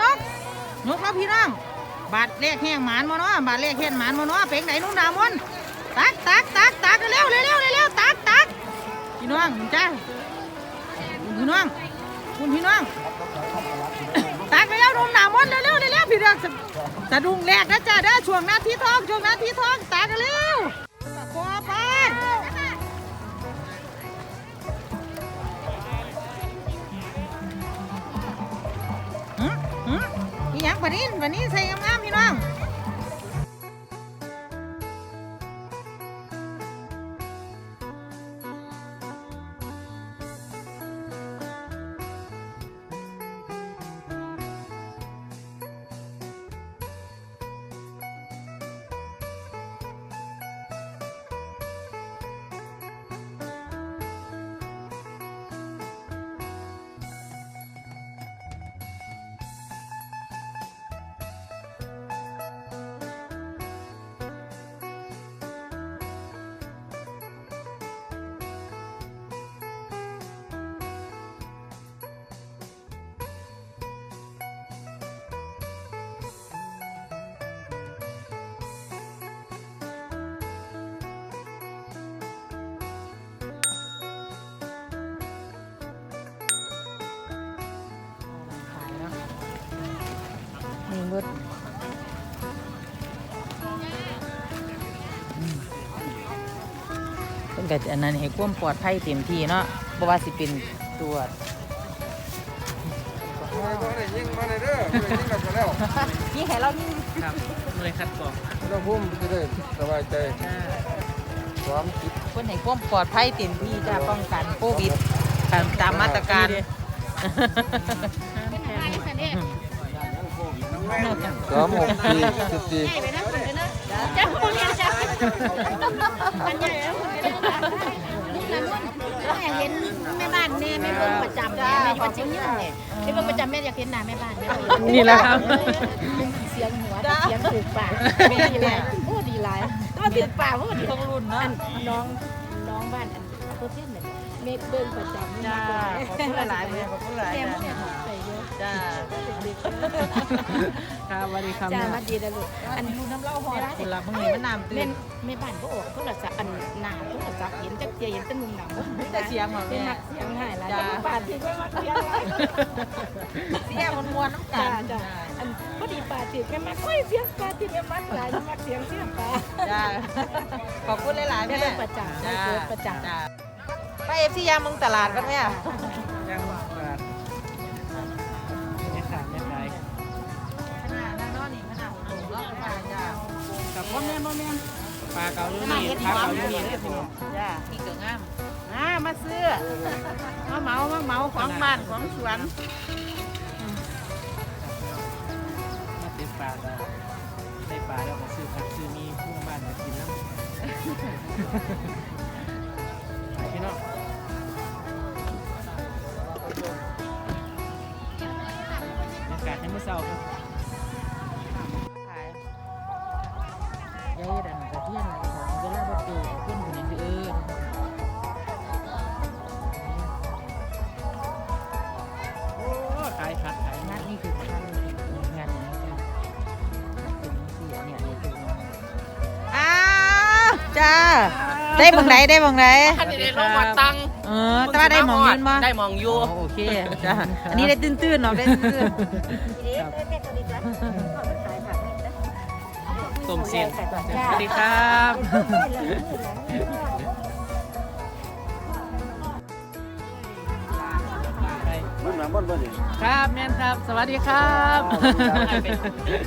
ยกยกแล้วพี่น้อง บาดเลขแห้งหมานมาเนาะบาดเลขแห้งหมานมาเนาะเป็นไหนนุ่นดามนตักตักตักตักเร็วเร็วเร็วเร็วตักตักพี่น้องจ้าพี่น้องคุณพี่น้องตักไปแล้วนุ่นดามนเร็วเร็วเร็วพี่น้องจะดุงแรกนะจ้าเด้อช่วงนาทีทองช่วงนาทีทองตักกันเร็ว วันนี้วันนี้ใส่งามๆพี่น้อง เบิดอืมเป็นกับอันนั้นให้ความปลอดภัยเต็มที่เนาะบ่ว่าสิเป็นตรวจมาได้ยิงมาได้เด้อมาได้ยิงกับมาแล้วนี่ให้เรานี่ครับเลยคัดกรองอุณหภูมิจะได้สบายใจพร้อมคิดคนให้ความปลอดภัยเต็มที่จะป้องกันโควิดตามตามมาตรการ สามหกสี่สิบสี่จ้าพวกนี้จ้ามันใหญ่แล้วลูกน้ำมันแม่เห็นแม่บ้านแม่แม่เบิ่งประจำแม่แม่ประจำเนี่ยแม่เบิ่งประจำแม่อยากเห็นหน้าแม่บ้านนี่แหละครับเสียงหัวเสียงถูกปากแม่ดีหลายพูดดีหลายแต่ว่าถูกปากพูดดีต้องรุ่นเนาะน้องน้องบ้านอันโคเทนเนี่ยแม่เบิ่งประจำจ้าขอบคุณหลายๆแม่ขอบคุณหลาย จ้าแม่ใส่เยอะจ้าครับสวัสดีครับจ้ามาดีนะลูกอันดูน้ำเล่าหอดคนละมึงนี่มันน้ำตื้แม่นแม่บ้านก็ออกโทรศัพท์อันหนาโทรศัพท์เห็นจักเจียเห็นแตะนุ่มหนังแต่เสียงเหรอเป็นแม่นักเสียงหายแล้วจ้าป่านที่ก็มาเสียงหายเสียงมันมวนน้ำกัจ้านจ้าอันพอดีป่าติดแม่มาค่อยเสียงป่าติดแม่มาหลายมาเสียงเสียงป่าจ้าขอบคุณหลายๆแม่แม่เป็นประจำแม่เกิดประจำจ้าไปเอฟซียามมึงตลาดกันไหมอะ บพ่อแม่พ่อแม่ปลาเกาอยู่นี่ปลาเกาอยู่นี่เลยพี่น้องจ้าพี่เกิงงามอ่ามาซื้อมาเหมามาเหมาของบ้านของสวนมาเต็มปลาได้ได้ปลาแล้วมาซื้อผักซื้อมีพุ่งบ้านมากินน้ำพี่น้องาวจ้าได้บังไหนได้บังไหนท่านได้ลงมาตังเออแต่ว่าได้หมองยืนมาได้มองอยู่โอเคจ้าอันนี้ได้ตื้นๆเนาะได้ตื้นต้มเส้นสวัสดีครับไปรุ่นน้ำบ้านบ้านนี่ครับแม่นครับ สวัสดีครับ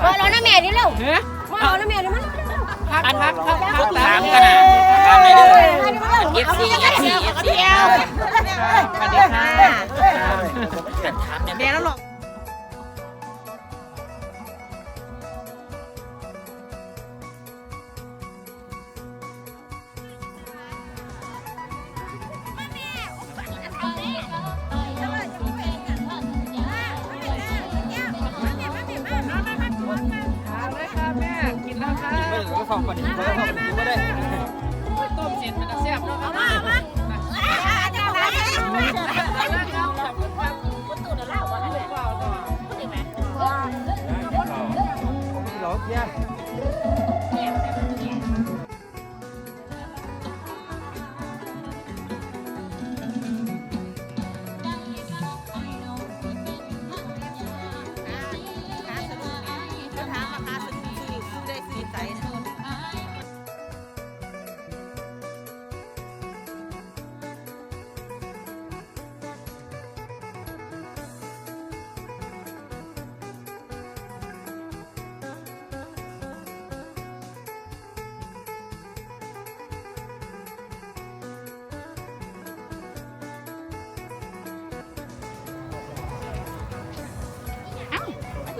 เออเราน้าแม่นี่เร็วเฮ้ยมาเอาน้าแม่นี่มัน อันพักครับพักตามกันนะตามเลยเด้อเอฟซีเอฟซีเอฟซีๆสวัสดีค่ะเดี๋ยวแล้วหรอก ท้องก่อนดิเขาจะท้องกูก็ได้ต้มเสร็จมันจะแซ่บเนาะเอามาเอามาร้องเนี่ย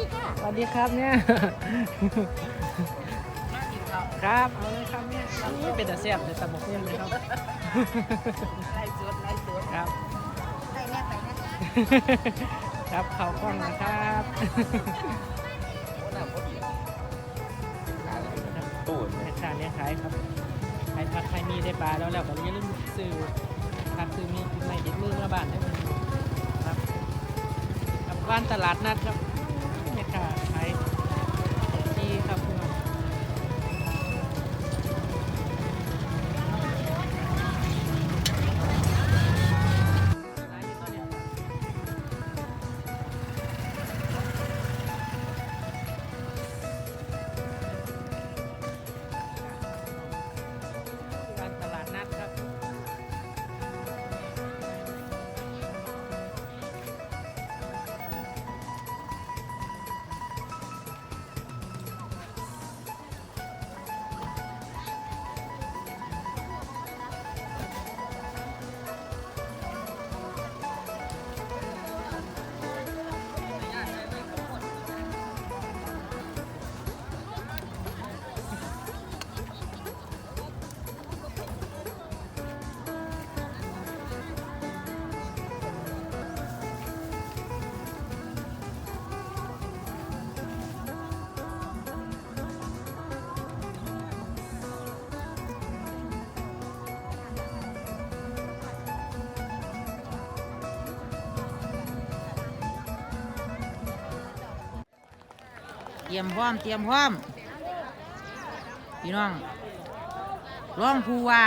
สวัสดีค่ะสวัสดีครับเนี่ยครับเอาเลยครับเนี่ยนี่เป็นแต่แซ่บแต่ตำบักหุ่งเลยครับไล่สดไล่สดครับไปแน่ไปแน่ครับเขากล้องนะครับตู้แม่ค้าเนี่ยขายครับขายผักขายมีได้ปลาแล้วแล้วก็อย่าลืมซื้อผักซื้อมีกินไม่ติดมือมาบ้านได้มันครับครับบ้านตลาดนัดครับ ตรียมพร้อมเตรียมพร้อมพี่น้องร้องผู้ว่า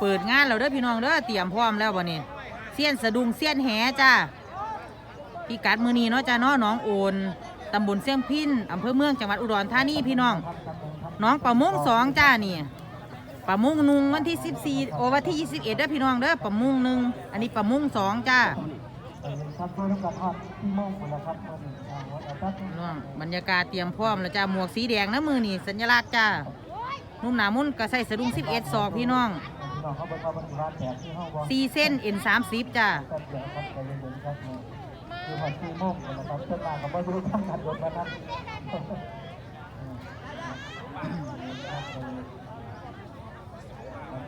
เปิดงานแล้วเด้อพี่น้องเด้อเตรียมพร้อมแล้ววันนี้เสี้ยนสะดุงเสี้ยนแหจ้าพี่กัดมือนีเนาะจ้าเนาะน้องโอนตำบลเสียงพินอำเภอเมืองจังหวัดอุดรธานีพี่น้อง น้องประมงสองจ้านี่ประมงหนุงวันที่สิบสี่โอวันที่ยี่สิบเอ็ดเด้อพี่น้องเด้อประมงหนึ่งอันนี้ประมงสองจ้า ครับเพื่อนกับทอดที่โมงหมดแล้วครับพี่น้องบรรยากาศเตรียมพร้อมแล้วจ้าหมวกสีแดงนะมือนี่สัญลักษณ์จ้านุ่มหนามุ่นก็ใส่สะดุ้งสิบเอ็ดศอกพี่น้องน้องเขาบอกว่ามันร้านแตกที่ห้องวางสี่เส้นเอ็นสามสิบจ้าก็เดี๋ยวครับใจเย็นๆครับคือวันที่โมงหมดแล้วครับเพื่อนมากับไม่รู้ทำกันรถมาครับ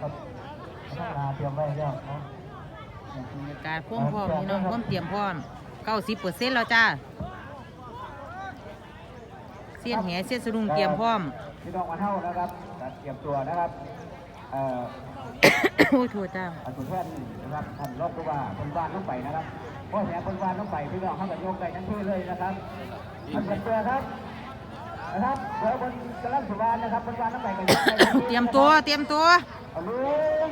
ครับต้องลาเตรียมไว้แล้วเนาะ บรรยากาศพร้อมพร้อมพี่น้องพร้อมเตรียมพร้อมเก้าสิบเปอร์เซ็นต์แล้วจ้าเส้นแหเส้นสะดุ้งเตรียมพร้อมพี่น้องมาเท่านะครับเตรียมตัวนะครับเอ่อโอ้ยโทษจ้าอันสุดแท้นี่นะครับท่านรอบตัวว่าคนวานต้องไปนะครับเพราะแหนคนวานต้องไปพี่น้องเข้ากับโยกไปทั้งที่เลยนะครับอันเปิดตัวครับนะครับเดี๋ยวคนกำลังสุวานนะครับคนวานต้องไปกันเตรียมตัวเตรียมตัว เอาลุง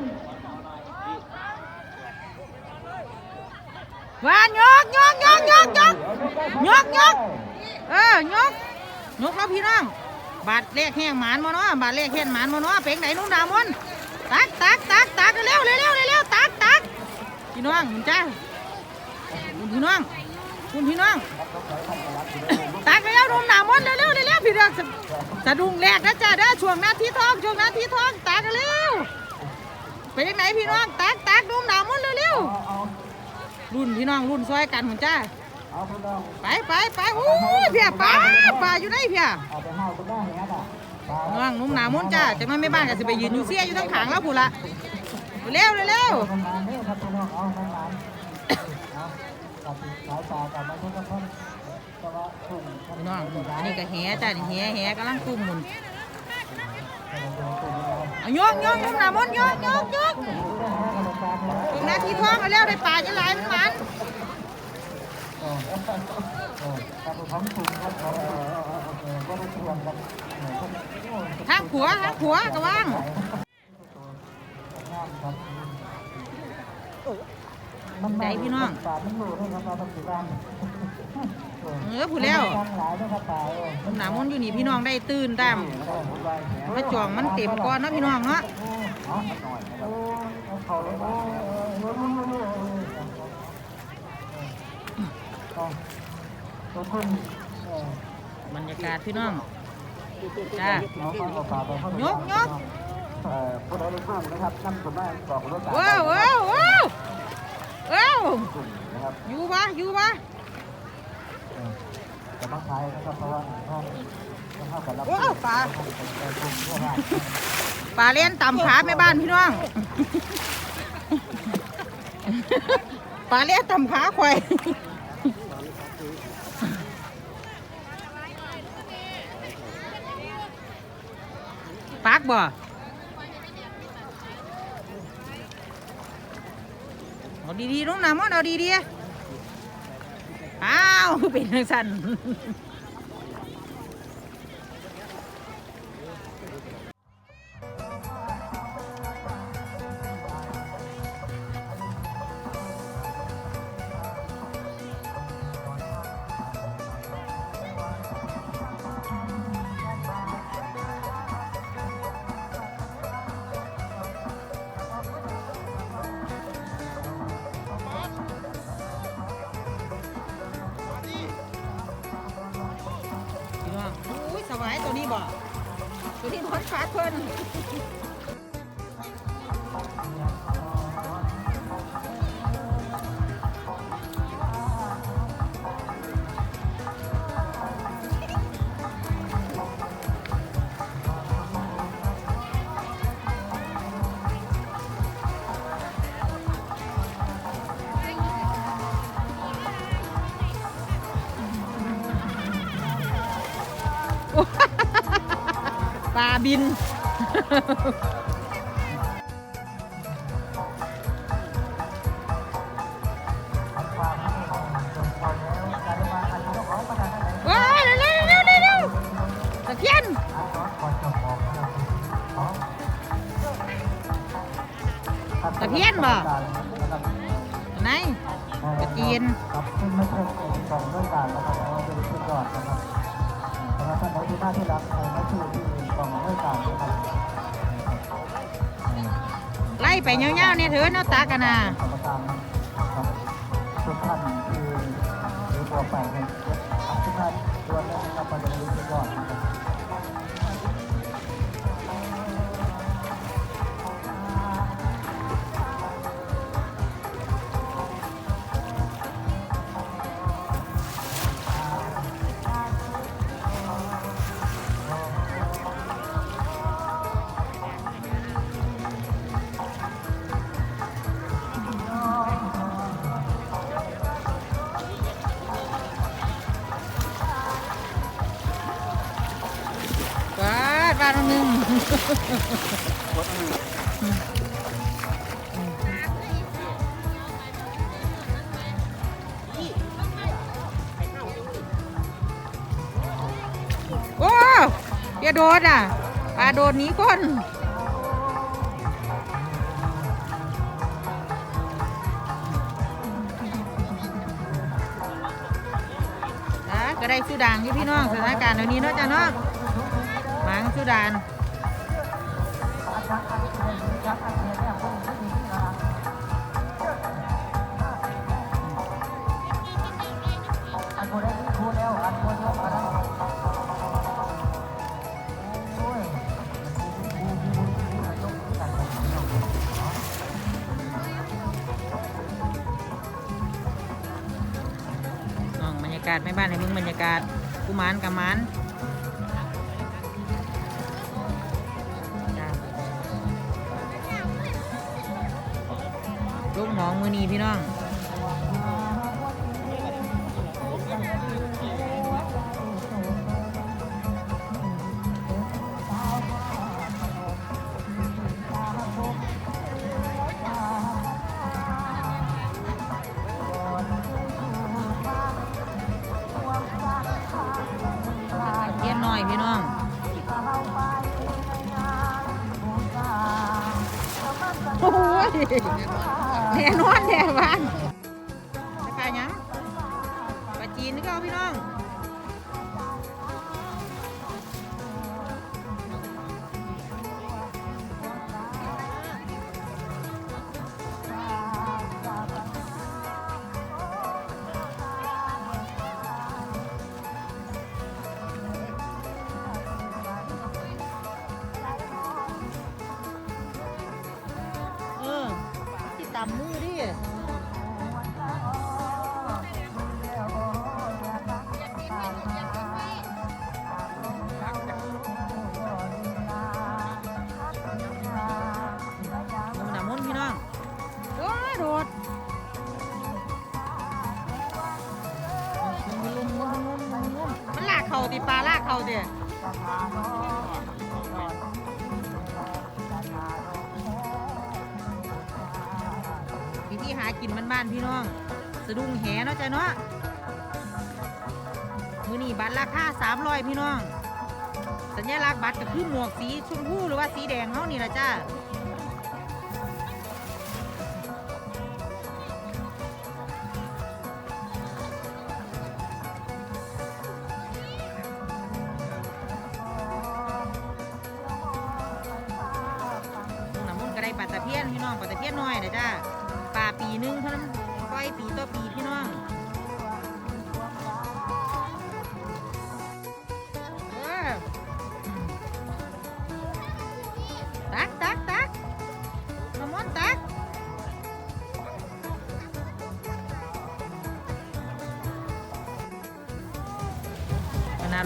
วานยกยกยกยกยกยกยกเออยกยกแล้วพี่น้อง บาดเลขแห้งหมานมาเนาะบาดเลขแห้งหมานมาเนาะเป็นไหนนุ่งดามนตักตักตักตักเร็วเร็วเร็วเร็วตักตักพี่น้องคุณจ้าคุณพี่น้องคุณพี่น้องตักเร็วนุ่งดามนเร็วเร็วเร็วพี่น้องสะดุ้งแรกนะจ้าเด้อช่วงนาทีทองช่วงนาทีทองตักเร็วไปยังไหนพี่น้องตักตักนุ่งดามนเร็วเร็ว รุ่นพี่น้องรุ่นซอยกันคุณจ้าเอาพี่น้องไปไปไปโอ้ยเพียป่าป่าอยู่ไหนเพียเอาไปห้าวคุณได้แหนอะน้องนุ่มหนามุนจ้าจากนั้นไม่บ้านก็สิไปยืนอยู่เสียอยู่ทั้งขางแล้วผู้ละเร็วเร็วเร็วทำงานนี่ครับพี่น้องเอาทำงานเอากับสายตากับมาทุกท่านก็ว่าทุ่งพี่น้องอันนี้ก็แหจ้านี่แหแหกำลังตุ้มหมุน เอายกยกนุ่มหนามุนยกยกยกตรงนาทีท้องเอาแล้วได้ป่าจะหลายมันมันกับผมถุงครับทางขัวทางขัวกระวังใจพี่น้อง เออพูดแล้วหนามนอยู่นี่พี่น้องได้ตื่นตามมาจองมันเต็มก่อนเนาะพี่น้องเนาะบรรยากาศพี่น้องจ้ายกยกว้าวว้าวว้าวว้าวอยู่ปะอยู่ปะ ว้าวปลา ปลาเล่นตำขาแม่บ้านพี่น้อง ปลาเล่นตำขาควายปากบ่เอาดีๆน้องน้ำมันเอาดีๆ อ้าวเป็นจังสันาบิน โอ้อย่าโดดอะปลาโดดหนีคนอะก็ได้สุดางอยู่พี่น้องสถานการณ์เดี๋ยวนี้เนาะจ้ะเนาะหมังสุดานาแล้วโอ้ยบูบูบูบูยกกันน้องบรรยากาศแม่บ้านในมืองบรรยากาศกุมารกับมาน ลูกหนองมือนีพี่น้องเทียนน้อยพี่น้องโอ้ย แน่นอนแน่บ้ โดดมันลากเข่าติปลาลากเข่าติวิธีหากินบ้านๆพี่น้อง สะดุ้งแหเนาะจ้ะเนาะมือนี่บัตรราคา300พี่น้อง สัญลักษณ์บัตรก็คือหมวกสีชมพูหรือว่าสีแดงเฮานี่ละจ้า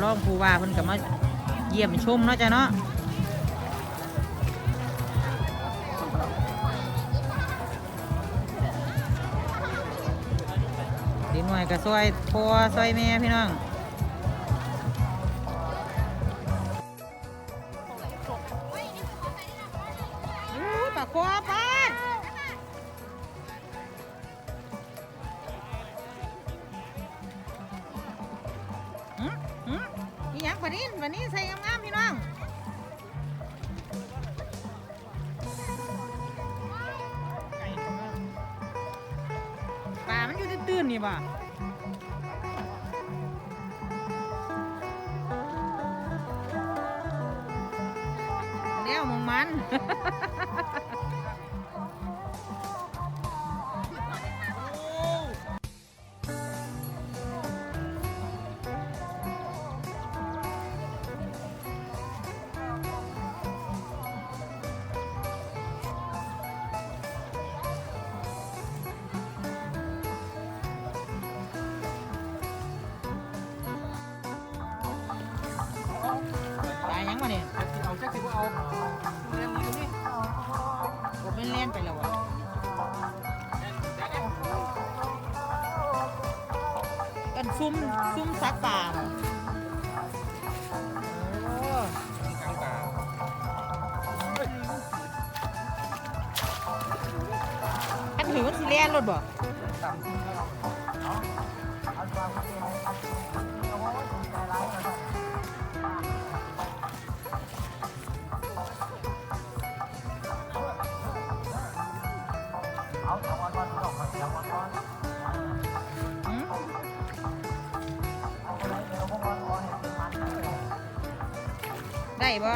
ร่องผู้ว่าเพิ่นก็มาเยี่ยมชมเนาะจ้ะเนาะดีหน่อยก็ซอยพ่อซอยแม่พี่น้อง แล้วมองมัน ได้บ่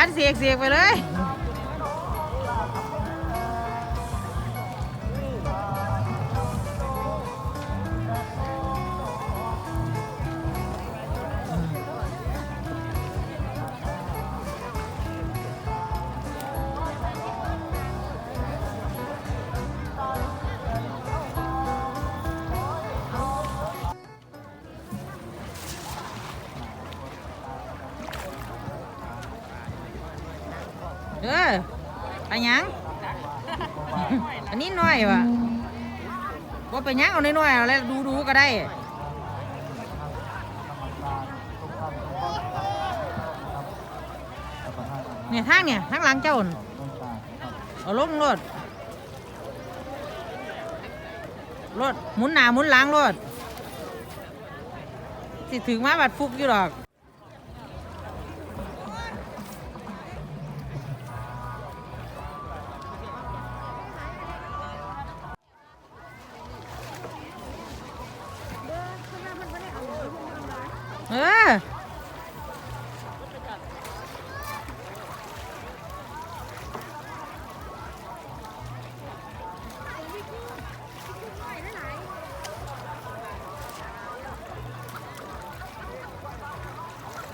านเสียกเสียกไปเลย ไปหยังอันนี้น้อยวะว่าไปหยังเอาน้อยๆเอาแล้วดูดูๆก็ได้เนี่ยทางเนี่ยทางหลังเจ้าน่ะเอาลงรถรถหมุนหน้าหมุนหลังรถสิถึงมาบัดฟุกอยู่หรอก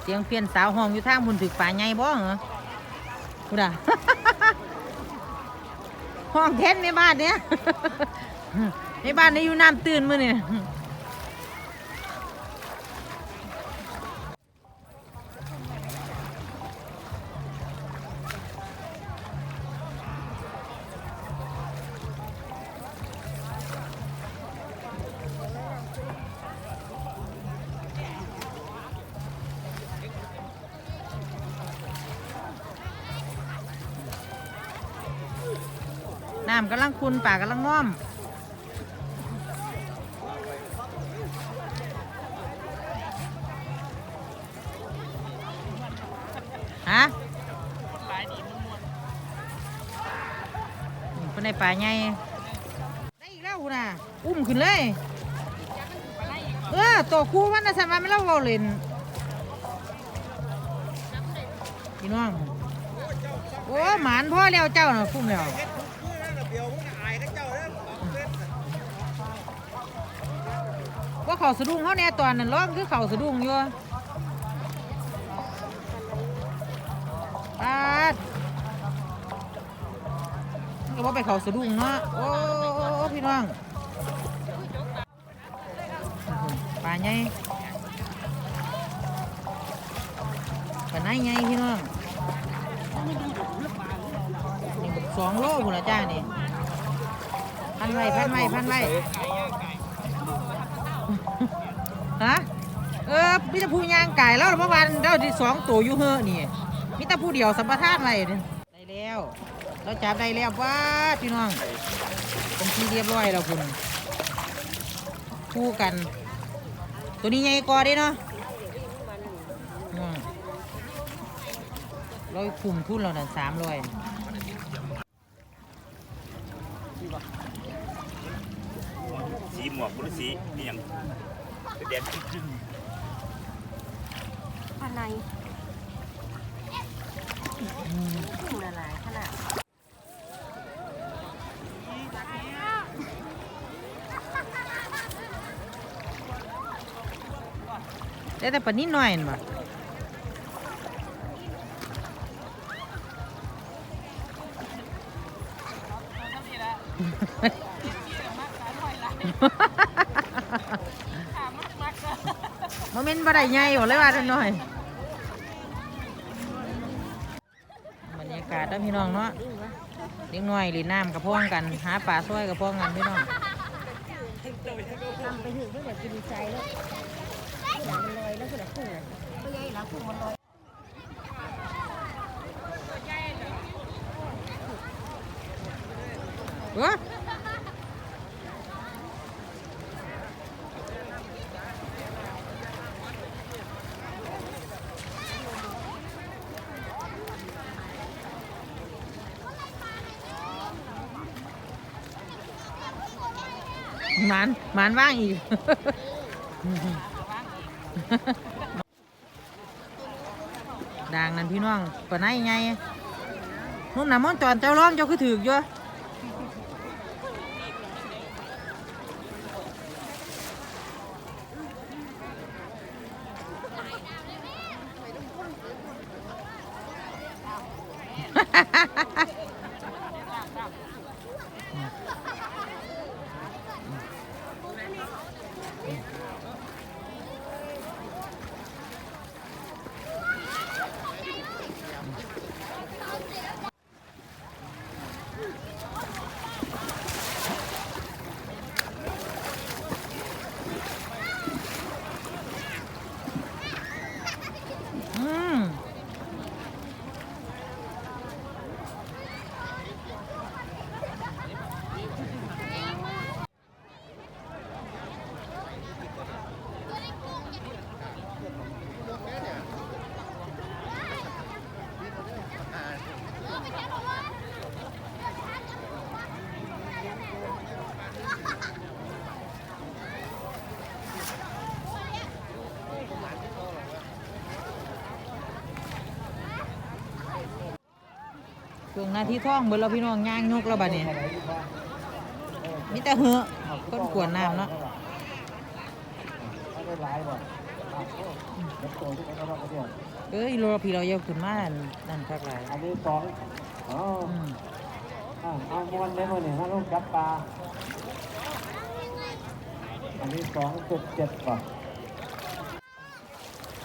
สียงเพี้ยนสาวห้องอยู่ทางบุญถึกป่าใหญ่บ่เหรอกูด่าห้องเท่นในบ้านเนี้ยในบ้านนี้อยู่น้ำตื่นมือเนี่ย น้ำกำลังคุณป่ากำลังง่อมฮะนี่เป็นในป่าใหญ่ได้อีกแล้วคุณน่ะอุ้มขึ้นเลย เออตัวคู่มันนะสันมันไม่เล่าเวาเล่นพี่น้อง โอ้หมานพ่อแล้วเจ้าน่ะคุ้มแล้ว ว่าเขาสะดุ้งเขาแน่ตอนนั้นร้องคือเขาสะดุ้งอยู่ปาดมันก็ว่าไปเขาสะดุ้งเนาะโอ้พี่น้องปลาใหญ่ปลาไหนใหญ่พี่น้องสองโลบุละจ้านี่พันไว้พันไว้พันไว้ ฮะเออมีแต่ผู้ย่างไก่แล้วเมื่อวานเราที่สองตัวอยู่เฮอะนี่มีแต่ผู้เดียวสัมปทานไว้นี่ได้แล้ว เราจับได้แล้วว้าพี่น้องเป็นที่เรียบร้อยแล้วคุณคู่กัน ตัวนี้ใหญ่กว่าด้เนาะอืมเราคุมทุนเราน่ะสามร้อยสีหมวกบุรุสีนี่ยัง แดงครึ่งอะไรขึ้นละลายขนาดได้แต่ปนนิดหน่อยน่ะ บ่มันเป็นบ่ได้ใหญ่หมดเลยว่าจังหน่อยบรรยากาศนะพี่น้องเนาะเล็กน้อยหรือน้ำกับพ่องกัน หาปลาซ้อยกับพ่องกันพี่น้องทำไปถึงเพื่อกินใจแล้วหนังมันลอยแล้วคือแบบพุ่งอะไม่ใหญ่แล้วพุ่งมันลอย หมานหมานว่างอีก ดังนั้นพี่น้องปะไหนไงนุ่มน้ำมอนจอนเจ้าร้องเจ้าคือถือกอยู่ อืม ช่ว งหน้าที่ท่องเบิดเราพี่น้องย่างยกแล้วบัดนี้มีแต่เหอะคนกวนน้ำเนาะไม่ได้ร้ายบ่อะเดี๋ยวโตที่เขาบอกเขาเดียวเอ้ยโลพี่เราเยอะขึ้นมานั่นนั่นคักหลายอันนี้สองอ๋ออืมอะเอามวนได้หมดเนี่ยถ้าลูกจับปลาอันนี้สองจุดเจ็ดก่อน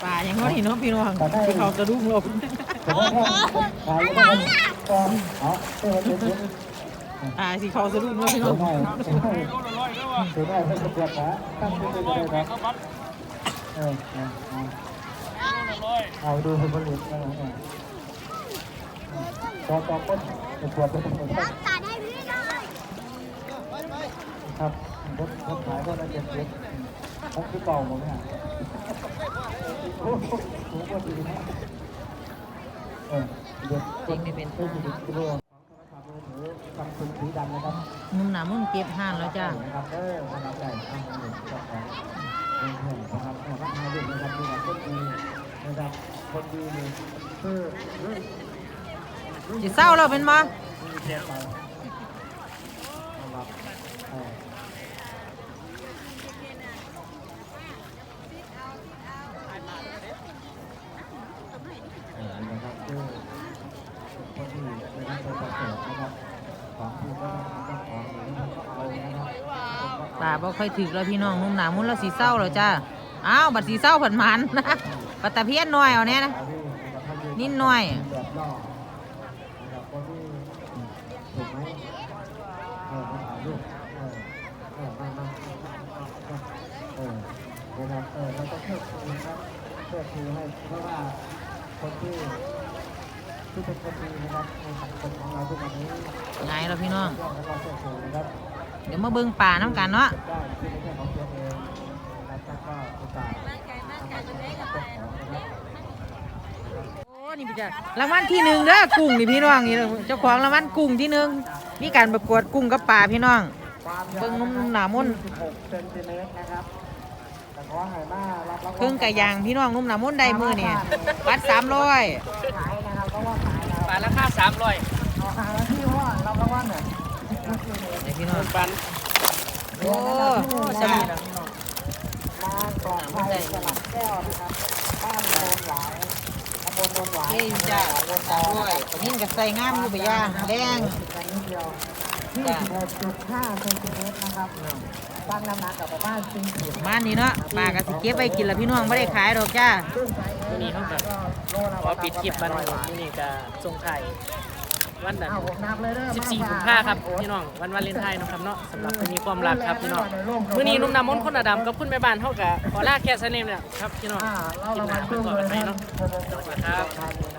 ป่ายังว่านี่เนาะพี่น้องที่เขาสะดุ้งลมแต่ว่าถ้าขาย ก็ต้องกองเอาเออเดี๋ยวเดี๋ยวอ่าสิเขาสะดุ้งเนาะพี่เดี๋น้องหน่อยเดี๋ยวหน่อยเดี๋ยวหน่อยให้เกียรตินะตั้งชื่อได้ครับเออเอาเอาเอาดูผลผลิตนะฮะต่อต่อก็จะตรวจไปทั้งหมดครับตัดให้พี่หน่อยครับรถรถขายก็ได้เจ็ดเจ็ดผมคือเก่าหมดเนี่ยโอ้โหถูกกว่าดีนะ เออเดี๋ยวจริงไม่เป็นผู้ดิจิทัลซัมซุงสีดำนะครับนุ่มหนามุ่นเก็บห่านแล้วจ้าครับเออนะครับได้อ้าวนี่เจ้าของเพื่อนนะครับขอบคุณนะครับดูแลคนดีนะครับคนดีนี่คือเรื่องสิเศร้าแล้วเป็นมีเสียไปนะครับเออเออนะครับคือคนที่ไม่ได้ประเสริฐนะครับของที่ได้รับของหรือก็เอานะครับ ป่าบ่ค่อยถึกแล้วพี่น้องนุ่มหนามุ่นแล้วสีเศร้าแล้วจ้าอ้าวบัดสีเศร้าผันมันนะปัตตะเพียนหน่อยเอาแน่นะนิดหน่อยแบบล่อนะครับคนที่ถูกไหมเออมาถ่ายรูปเออเออมามาเออนะครับเออเราต้องเชิดชูนะครับเชิดชูให้เพราะว่าคนที่ที่เป็นคนดีนะครับในสังคมของเราทุกวันนี้ไงแล้วพี่น้องย่อมแล้วก็เชิดชูนะครับ เดี๋ยวมาเบิ่งป่าน้ำกันเนาะได้ที่ไม่ใช่ของตัวเองนะครับก็อุตส่าห์ทำให้เป็นของนะครับโอ้นี่พี่จ้ารางวัลที่หนึ่งเด้อกุ้งนี่พี่น้องนี่เจ้าของรางวัลกุ้งที่หนึ่งมีการประกวดกุ้งกับป่าพี่น้องความยาวเบิ่งนุ่มหนามุ่น16เซนติเมตรนะครับแต่ขอให้มารับรางวัลเครื่องไก่ย่างพี่น้องนุ่มหนามุ่นได้มือนี่วัดสามร้อยขายนะครับเพราะว่าขายแล้วปลาราคาสามร้อยเอาขายแล้วที่ว่ารับรางวัลเนี่ย เดี๋ยวพี่น้องปันโอ้จ้ามาปลอดภัยสลับแก้วนะครับบ้านโนนหวายตำบลโนนหวายเฮ้ยจ้าสามร้อยนี่ก็ใส่งามอยู่ไปย่างแดงกันนิดเดียวจ้ะ26.5เซนติเมตรนะครับตั้งน้ำหนักกับประมาณ4ขีดมานี่เนาะปลากระสิเก็บไปกินละพี่น้องไม่ได้ขายดอกจ้าซึ่งขายเองนี่เขาแบบโลละขอปิดคลิปบ้านวันนี้ก็ทรงไทย วันนั้นเอาผมนับเลยเด้อ14กุมภาครับพี่น้องวันวาเลนไทน์เนาะครับเนาะสำหรับคนมีความรักครับพี่น้องมื้อนี้นุ่มน้ำมนต์คนอดำกับคุณแม่บ้านเฮาก็ขอลาแค่ซะเนี่ยครับพี่น้องอ่าเรากินรางหวันาลไปครึ่งก่อนเลยไปนะเนาะสวัสดีครับ